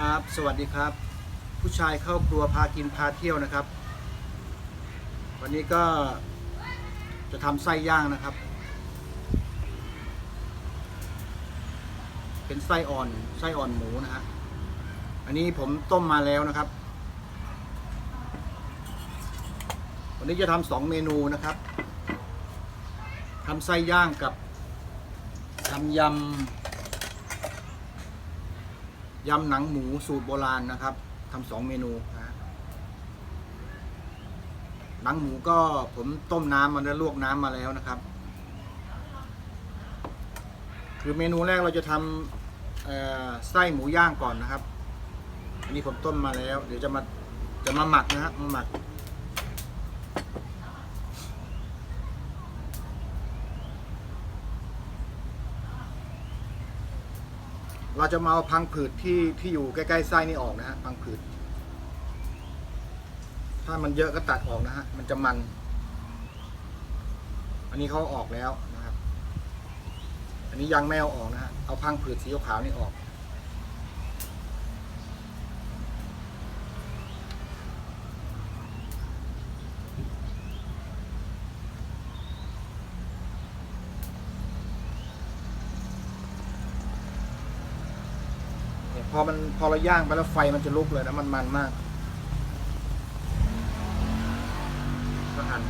ครับ สวัสดีครับ ผู้ชายเข้าครัวพากินพาเที่ยวนะครับ วันนี้ก็จะทำไส้ย่างนะครับ เป็นไส้อ่อนไส้อ่อนหมูนะฮะอันนี้ผมต้มมาแล้วนะครับ วันนี้จะทำสองเมนูนะครับทำไส้ย่างกับทำยำ ยำหนังหมูสูตรโบราณนะครับทำสองเมนูนะหนังหมูก็ผมต้มน้ำมาแล้วลวกน้ำมาแล้วนะครับ คือเมนูแรกเราจะทำไส้หมูย่างก่อนนะครับ อันนี้ผมต้มมาแล้ว เดี๋ยวจะมาจะมาหมักนะฮะมาหมัก เราจะมาเอาพังผืดที่ที่อยู่ใกล้ๆไส้นี่ออกนะฮะพังผืด ถ้ามันเยอะก็ตัดออกนะฮะมันจะมัน อันนี้เขาออกแล้วนะครับ อันนี้ยังไม่เอาออกนะฮะเอาพังผืดสีขาวนี่ออก พอมันพอเราย่างไปแล้วไฟมันจะลุกเลยนะมันมันมากก็หั่น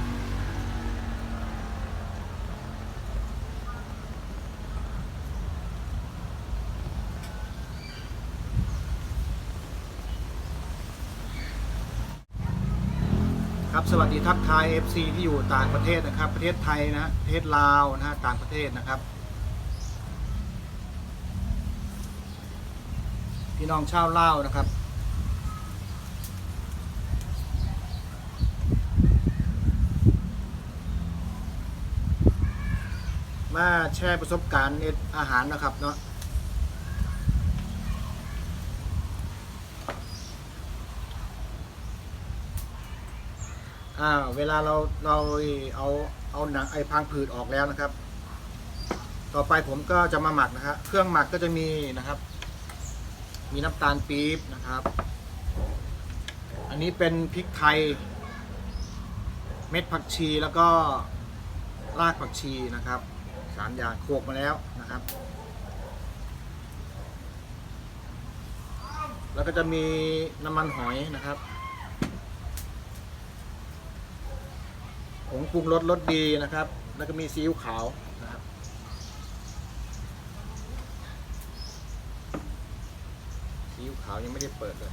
ครับสวัสดีทักทาย FC ที่อยู่ต่างประเทศนะครับ ประเทศไทยนะประเทศลาวนะฮะต่างประเทศนะครับ พี่น้องชาวเล่านะครับ มาแชร์ประสบการณ์เอ็ดอาหารนะครับเนาะอ่าเวลาเราเราเอาเอาหนังไอ้พังผืดออกแล้วนะครับ ต่อไปผมก็จะมาหมักนะครับ เครื่องหมักก็จะมีนะครับ มีน้ำตาลปี๊บนะครับ อันนี้เป็นพริกไทย เม็ดผักชีแล้วก็รากผักชีนะครับสามอย่างโขกมาแล้วนะครับ แล้วก็จะมีน้ำมันหอยนะครับผงปรุงรสรสดีนะครับ แล้วก็มีซีอิ๊วขาวนะครับ ซีอิ๊วขาวยังไม่ได้เปิดเลย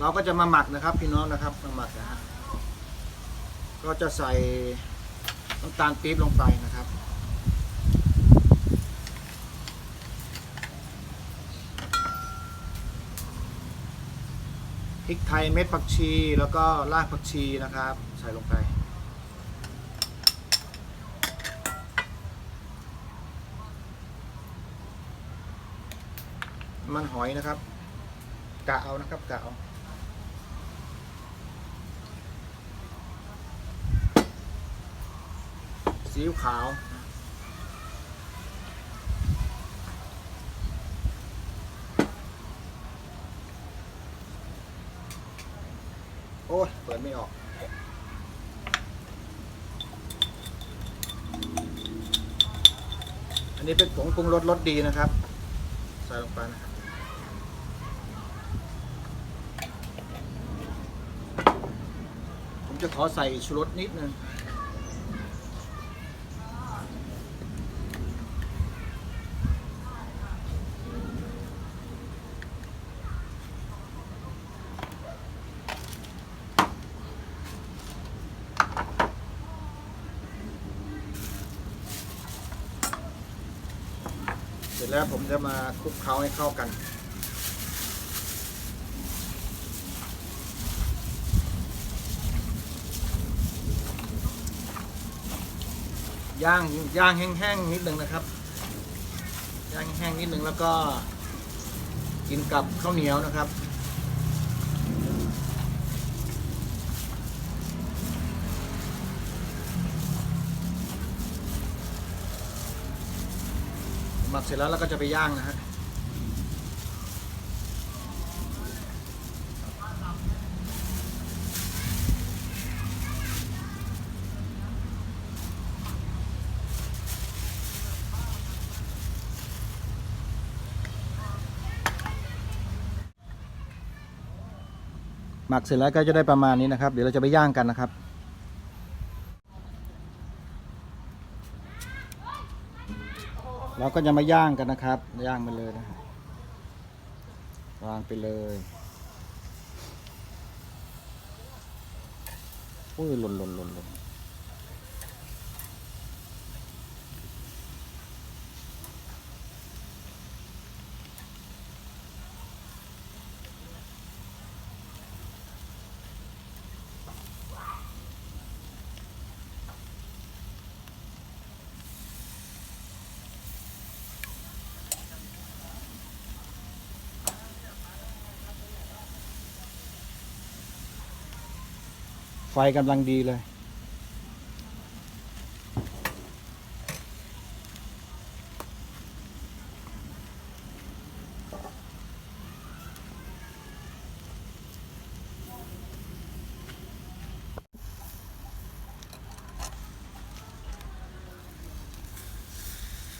เราก็จะมาหมักนะครับพี่น้องนะครับมาหมักนะฮะก็จะใส่น้ำตาลปี๊บลงไปนะครับ พริกไทยเม็ดผักชีแล้วก็รากผักชีนะครับ ใส่ลงไปมันหอยนะครับกะเอานะครับกะเอาซีอิ๊วขาว โอ้ยเปิดไม่ออก อันนี้เป็นผงปรุงรสรสดีนะครับ ใส่ลงไปนะครับผมจะขอใส่ชูรสนิดนึง เสร็จแล้ว ผมจะมาคลุกเคล้าให้เข้ากัน ย่างย่างแห้งๆนิดนึงนะครับ ย่างแห้งนิดนึงแล้วก็กินกับข้าวเหนียวนะครับ มักเสร็จแล้วเราก็จะไปย่างนะฮะหมักเสร็จแล้วก็จะได้ประมาณนี้นะครับ เดี๋ยวเราจะไปย่างกันนะครับ เราก็จะมาย่างกันนะครับ ย่างไปเลยนะฮะวางไปเลยอุ้ยหล่นหล่นหล่นหล่น ไฟกำลังดีเลย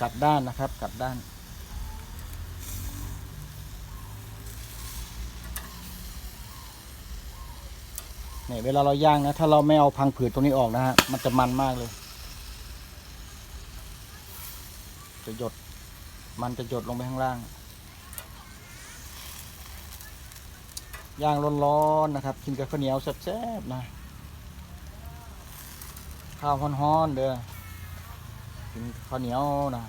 กลับด้านนะครับ กลับด้าน เนี่ยเวลาเราย่างนะ ถ้าเราไม่เอาพังผืดตรงนี้ออกนะฮะ มันจะมันมากเลย จะหยด มันจะหยดลงไปข้างล่าง ย่างร้อนๆนะครับ กินกับข้าวเหนียวแซ่บๆนะ ข้าวฮ้อนๆเด้อ กินข้าวเหนียวนะ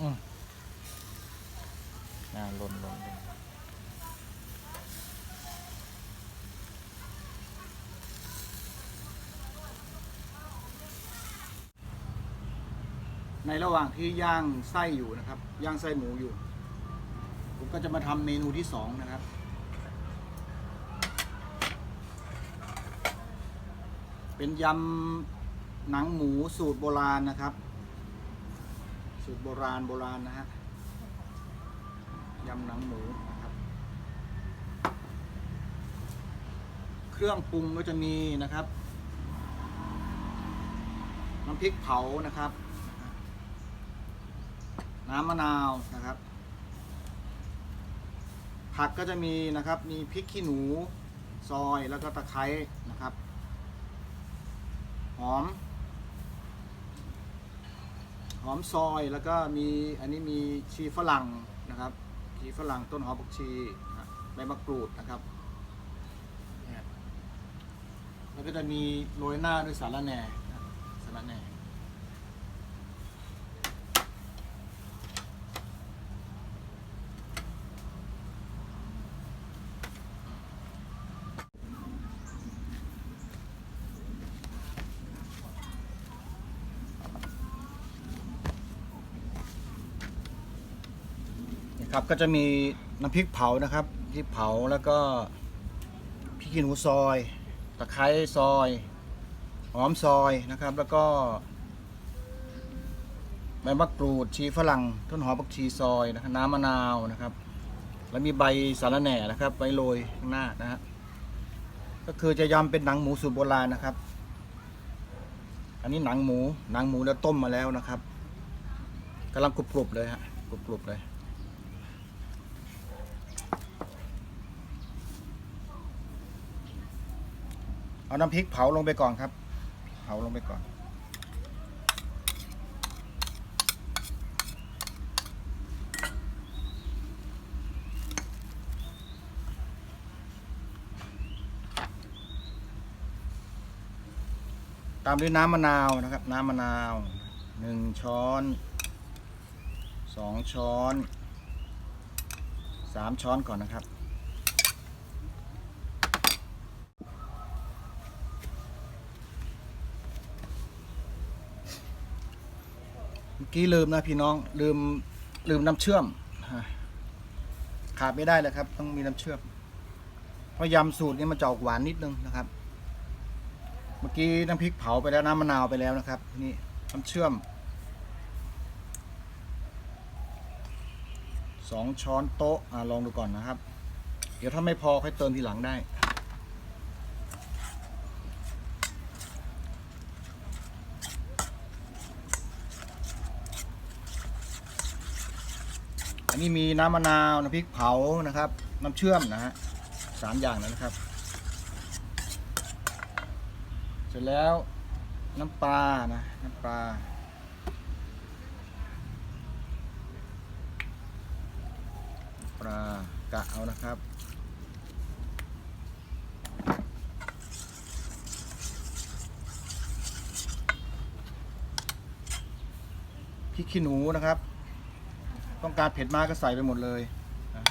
อืมอ่าหล่นหล่นหล่น ในระหว่างที่ย่างไส้อยู่นะครับ ย่างไส้หมูอยู่ ผมก็จะมาทำเมนูที่สองนะครับ เป็นยำหนังหมูสูตรโบราณนะครับ สูตรโบราณโบราณนะฮะยำหนังหมูนะครับ เครื่องปรุงก็จะมีนะครับ น้ำพริกเผานะครับ น้ำมะนาวนะครับ ผักก็จะมีนะครับ มีพริกขี้หนูซอยแล้วก็ตะไคร้นะครับ หอม หอมซอยแล้วก็มีอันนี้มีชีฝรั่งนะครับ ชีฝรั่งต้นหอมผักชีใบมะกรูดนะครับแล้วก็จะมีโรยหน้าด้วยสาระแหน่สาระแหน่ ครับก็จะมีน้ำพริกเผานะครับพริกเผาแล้วก็พริกขี้หนูซอย ตะไคร้ซอยหอมซอยนะครับ แล้วก็ใบมะกรูดชีฝรั่งต้นหอมผักชีซอยนะครับน้ำมะนาวนะครับ แล้วมีใบสาระแหน่นะครับไว้โรยข้างหน้านะฮะก็คือจะยำเป็นหนังหมูสูตรโบราณนะครับ อันนี้หนังหมูหนังหมูแล้วต้มมาแล้วนะครับกำลังกรุบๆเลยฮะกรุบๆเลย เอาน้ำพริกเผาลงไปก่อนครับ เผาลงไปก่อน ตามด้วยน้ำมะนาวนะครับ น้ำมะนาวหนึ่งช้อนสองช้อนสามช้อนก่อนนะครับ เมื่อ กี้ลืมนะพี่น้องลืมลืมน้ำเชื่อมขาดไม่ได้เลยครับ ต้องมีน้ำเชื่อม เพราะยำสูตรนี้มันจะออกหวานนิดนึงนะครับ เมื่อกี้น้ำพริกเผาไปแล้วน้ำมะนาวไปแล้วนะครับ นี่น้ำเชื่อมสองช้อนโต๊ะอลองดูก่อนนะครับ เดี๋ยวถ้าไม่พอค่อยเติมทีหลังได้ อันนี้มีน้ำมะนาวน้ำพริกเผานะครับ น้ำเชื่อมนะฮะสามอย่างนะครับ เสร็จแล้วน้ำปลานะน้ำปลาปลากะเอานะครับพริกขี้หนูนะครับ ต้องการเผ็ดมากก็ใส่ไปหมดเลยนะ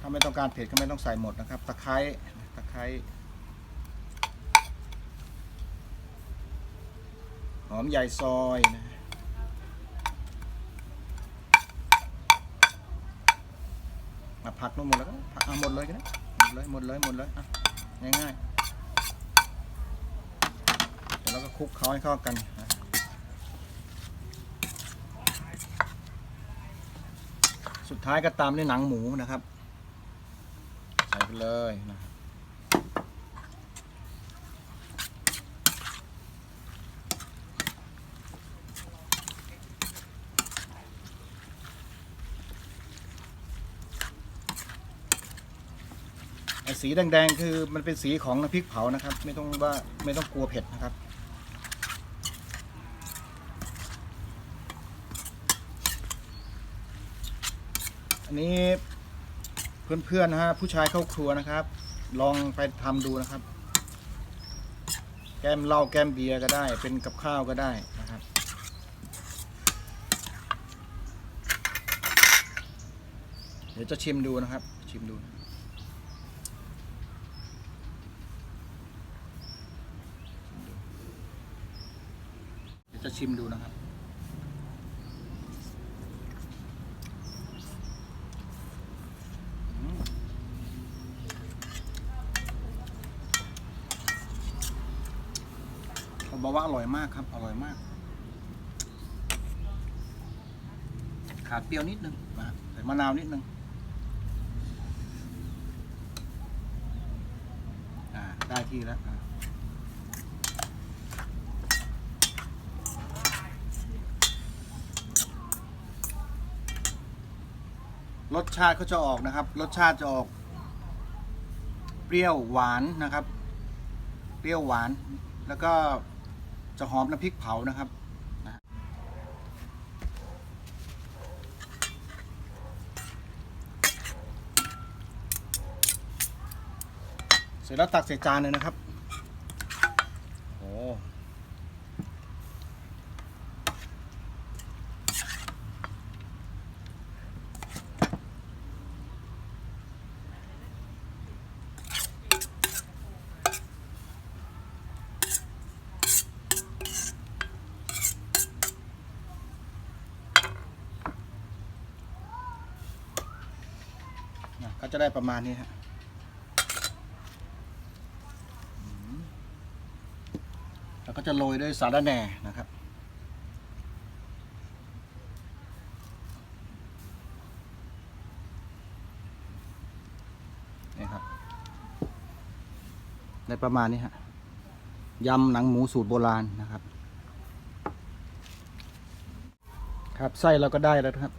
ถ้าไม่ต้องการเผ็ดก็ไม่ต้องใส่หมดนะครับ ตะไคร้ตะไคร้หอมใหญ่ซอยนะมาผัดลงหมดแล้วก็ผัดเอาหมดเลยก็ได้หมดเลยหมดเลยหมดเลยอะง่ายๆเดี๋ยวก็คลุกเขาให้เข้ากันนะ สุดท้ายก็ตามด้วยหนังหมูนะครับ ใส่ไปเลยนะครับสีแดงๆ คือมันเป็นสีของน้ำพริกเผานะครับ ไม่ต้องว่าไม่ต้องกลัวเผ็ดนะครับ อันนี้เพื่อนๆนะฮะผู้ชายเข้าครัวนะครับ ลองไปทำดูนะครับ แก้มเหล้าแก้มเบียร์ก็ได้ เป็นกับข้าวก็ได้นะครับเดี๋ยวจะชิมดูนะครับ ชิมดูเดี๋ยวจะชิมดูนะครับ อกว่าอร่อยมากครับ อร่อยมาก ขาดเปรี้ยวนิดนึงนะใส่มะนาวนิดนึงอ่าได้ที่แล้วรสชาติเขาจะออกนะครับ รสชาติจะออก เปรี้ยวหวานนะครับ เปรี้ยวหวาน แล้วก็ จะหอมน้ำพริกเผานะครับนะเสร็จแล้วตักใส่จานเลยนะครับ โอ้นะก็ จะได้ประมาณนี้ฮะแล้วก็จะโรยด้วยสาระแหน่นะครับ นี่ครับ ได้ประมาณนี้ฮะ ยำหนังหมูสูตรโบราณนะครับ ครับไส้เราก็ได้แล้วครับ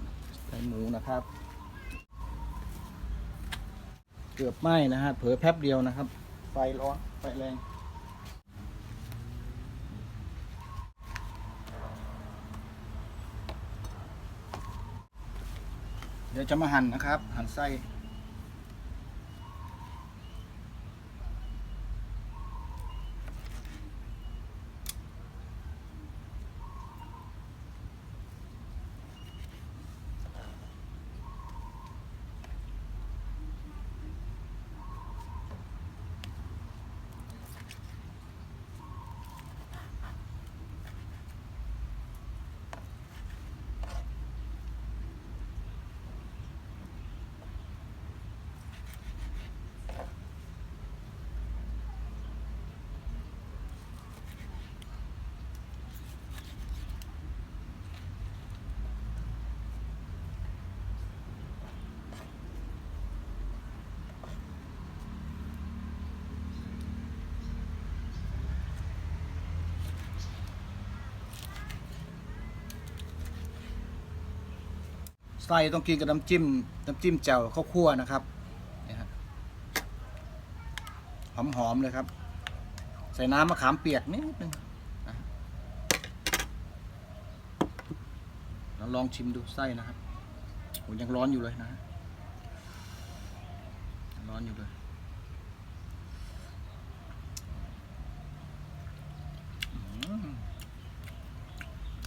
ไส้หมูนะครับ เกือบไหม้นะฮะเผลอแป๊บเดียวนะครับ ไฟร้อนไฟแรงเดี๋ยวจะมาหั่นนะครับ หั่นไส้ ส้ต้องกินกับน้ำจิ้มน้ำจิ้มแจ่วข้าวคั่วนะครับนี่ฮะหอมๆเลยครับ ใส่น้ำมะขามเปียกนิดนึงนะเราลองชิมดูไส้นะครับโหยังร้อนอยู่เลยนะร้อนอยู่เลย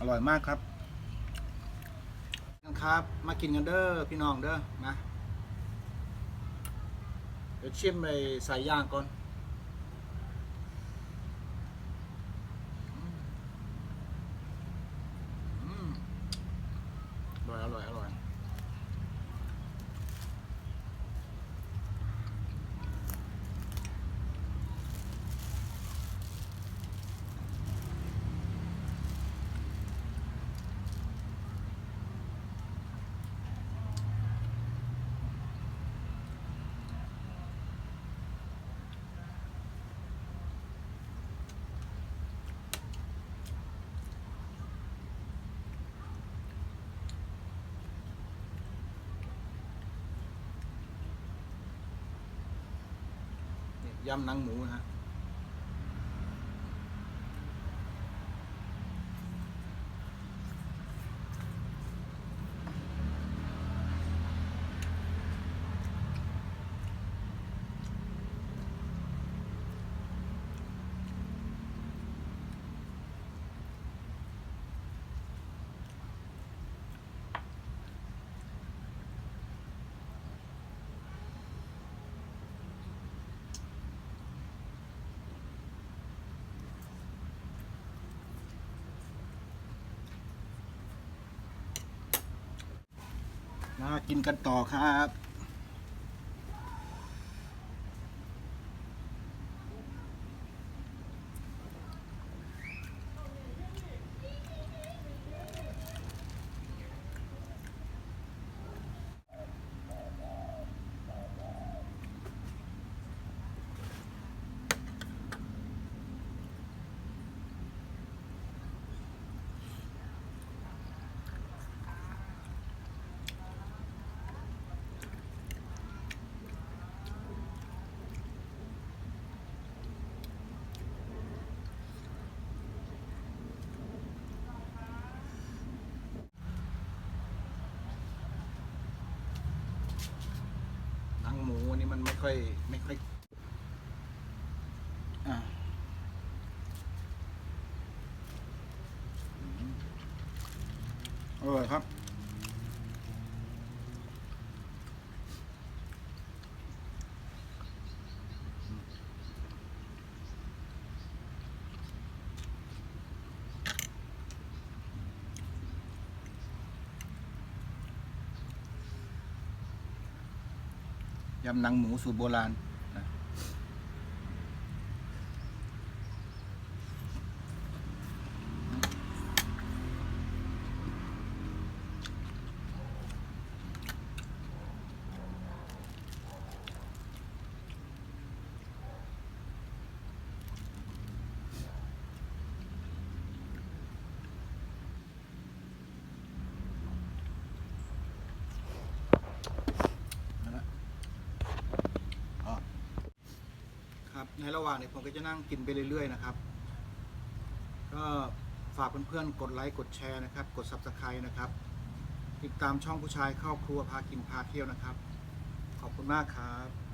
อร่อยมากครับ ครับ มากินกันเด้อพี่น้องเด้อมาเดี๋ยวชิมไปสาย่างก่อนอืมอร่อยอร่อยอร่อยนี่ ยำหนังหมูนะฮะ กินกันต่อครับ หนังหมู อันนี้มันไม่ค่อยไม่ค่อยอ่าอืมอร่อยครับ ยำหนังหมูสูตรโบราณนะนั่นแหละอ๋อ ครับ ในระหว่างเนี่ยผมก็จะนั่งกินไปเรื่อยๆนะครับ ก็ฝากเพื่อนๆกดไลค์กดแชร์นะครับ กด Subscribe นะครับ ติดตามช่องผู้ชายเข้าครัวพากินพาเที่ยวนะครับ ขอบคุณมากครับ